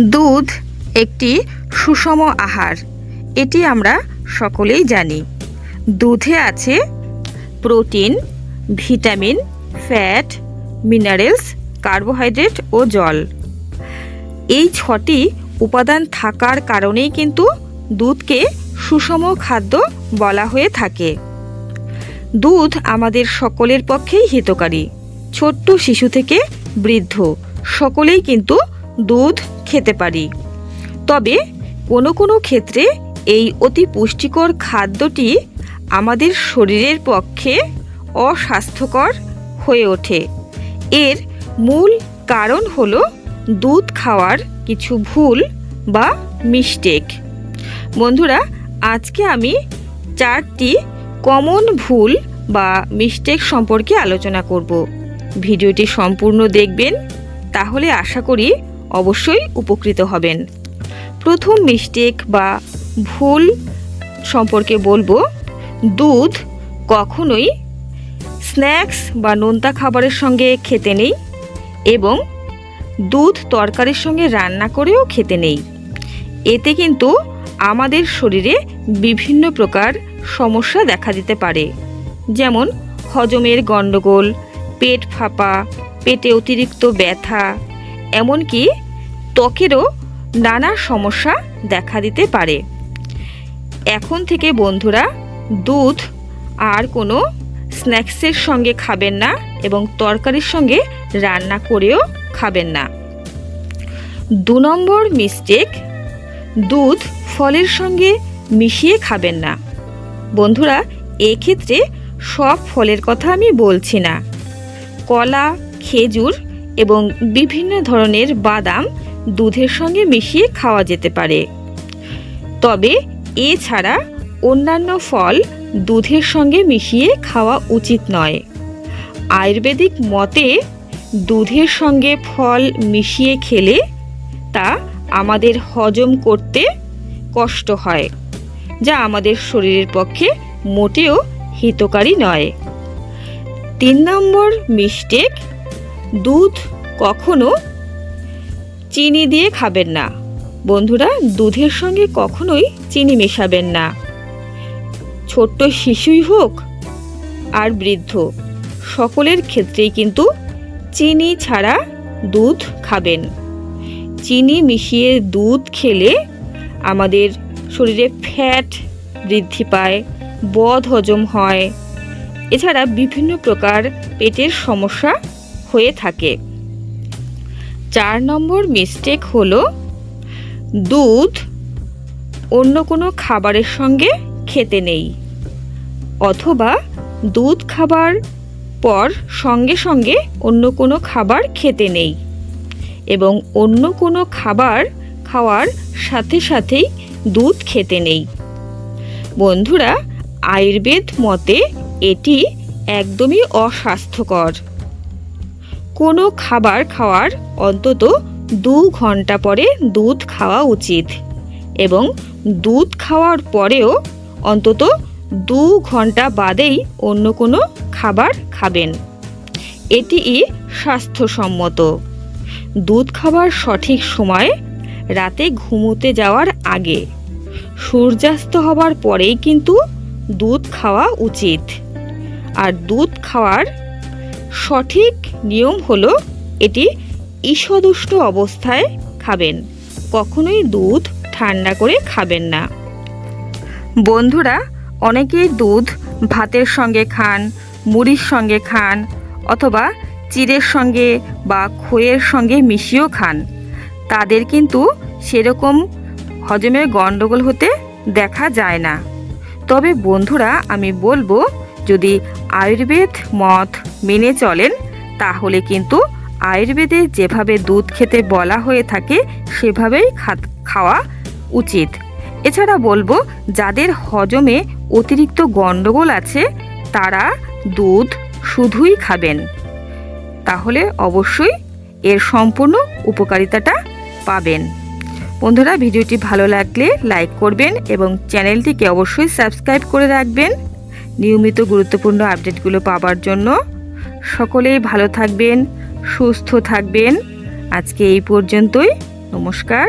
দুধ একটি সুষম আহার, এটি আমরা সকলেই জানি। দুধে আছে protein, vitamin, fat, minerals, carbohydrate ও জল। এই ছটি উপাদান থাকার কারণেই কিন্তু দুধকে সুষম খাদ্য বলা হয়ে থাকে। দুধ আমাদের সকলের পক্ষেই হিতকারী। ছোট্ট শিশু থেকে বৃদ্ধ, সকলেই কিন্তু দুধ খেতে পারি। তবে কোনো কোনো ক্ষেত্রে এই অতি পুষ্টিকর খাদ্যটি আমাদের শরীরের পক্ষে অস্বাস্থ্যকর হয়ে ওঠে। এর মূল কারণ হল দুধ খাওয়ার কিছু ভুল বা মিস্টেক। বন্ধুরা, আজকে আমি চারটি কমন ভুল বা মিস্টেক সম্পর্কে আলোচনা করব। ভিডিওটি সম্পূর্ণ দেখবেন, তাহলে আশা করি অবশ্যই উপকৃত হবেন। প্রথম মিস্টেক বা ভুল সম্পর্কে বলব, দুধ কখনোই স্ন্যাক্স বা নোনতা খাবারের সঙ্গে খেতে নেই এবং দুধ তরকারির সঙ্গে রান্না করেও খেতে নেই। এতে কিন্তু আমাদের শরীরে বিভিন্ন প্রকার সমস্যা দেখা দিতে পারে। যেমন হজমের গণ্ডগোল, পেট ফাঁপা, পেটে অতিরিক্ত ব্যথা এমনকি ত্বকেরও নানা সমস্যা দেখা দিতে পারে। এখন থেকে বন্ধুরা, দুধ আর কোনো স্ন্যাক্সের সঙ্গে খাবেন না এবং তরকারির সঙ্গে রান্না করেও খাবেন না। দু নম্বর মিস্টেক, দুধ ফলের সঙ্গে মিশিয়ে খাবেন না। বন্ধুরা, এক্ষেত্রে সব ফলের কথা আমি বলছি না। কলা, খেজুর এবং বিভিন্ন ধরনের বাদাম দুধের সঙ্গে মিশিয়ে খাওয়া যেতে পারে। তবে এছাড়া অন্যান্য ফল দুধের সঙ্গে মিশিয়ে খাওয়া উচিত নয়। আয়ুর্বেদিক মতে দুধের সঙ্গে ফল মিশিয়ে খেলে তা আমাদের হজম করতে কষ্ট হয়, যা আমাদের শরীরের পক্ষে মোটেও হিতকারী নয়। তিন নম্বর মিস্টেক দুধ কখনো চিনি দিয়ে খাবেন না। বন্ধুরা, দুধের সঙ্গে কখনোই চিনি মেশাবেন না। ছোট্ট শিশুই হোক আর বৃদ্ধ, সকলের ক্ষেত্রেই কিন্তু চিনি ছাড়া দুধ খাবেন। চিনি মিশিয়ে দুধ খেলে আমাদের শরীরে ফ্যাট বৃদ্ধি পায়, বদ হজম হয়। এছাড়া বিভিন্ন প্রকার পেটের সমস্যা হয়ে থাকে। চার নম্বর মিস্টেক হলো, দুধ অন্য কোনো খাবারের সঙ্গে খেতে নেই, অথবা দুধ খাবার পর সঙ্গে সঙ্গে অন্য কোনো খাবার খেতে নেই এবং অন্য কোনো খাবার খাওয়ার সাথে সাথেই দুধ খেতে নেই। বন্ধুরা, আয়ুর্বেদ মতে এটি একদমই অস্বাস্থ্যকর। কোনো খাবার খাওয়ার অন্তত দু ঘণ্টা পরে দুধ খাওয়া উচিত। এবং দুধ খাওয়ার পরেও অন্তত দু ঘণ্টা বাদেই অন্য কোনো খাবার খাবেন। এটি স্বাস্থ্যসম্মত। দুধ খাবার সঠিক সময় রাতে ঘুমোতে যাওয়ার আগে সূর্যাস্ত হবার পরেই কিন্তু দুধ খাওয়া উচিত। আর দুধ খাওয়ার সঠিক নিয়ম হলো এটি ঈষদুষ্ট অবস্থায় খাবেন, কখনোই দুধ ঠান্ডা করে খাবেন না। বন্ধুরা, অনেকেই দুধ ভাতের সঙ্গে খান, মুড়ির সঙ্গে খান, অথবা চিড়ের সঙ্গে বা খইয়ের সঙ্গে মিশিয়েও খান। তাদের কিন্তু সেরকম হজমের গণ্ডগোল হতে দেখা যায় না। তবে বন্ধুরা, আমি বলব যদি আয়ুর্বেদ মত মেনে চলেন, তাহলে কিন্তু আয়ুর্বেদে যেভাবে দুধ খেতে বলা হয়ে থাকে, সেভাবেই খাওয়া উচিত। এছাড়া বলব, যাদের হজমে অতিরিক্ত গণ্ডগোল আছে, তারা দুধ শুধুই খাবেন। তাহলে অবশ্যই এর সম্পূর্ণ উপকারিতাটা পাবেন। বন্ধুরা, ভিডিওটি ভালো লাগলে লাইক করবেন এবং চ্যানেলটিকে অবশ্যই সাবস্ক্রাইব করে রাখবেন। নিয়মিত গুরুত্বপূর্ণ আপডেটগুলো পাবার জন্য সকলেই ভালো থাকবেন সুস্থ থাকবেন। আজকে এই পর্যন্তই। নমস্কার।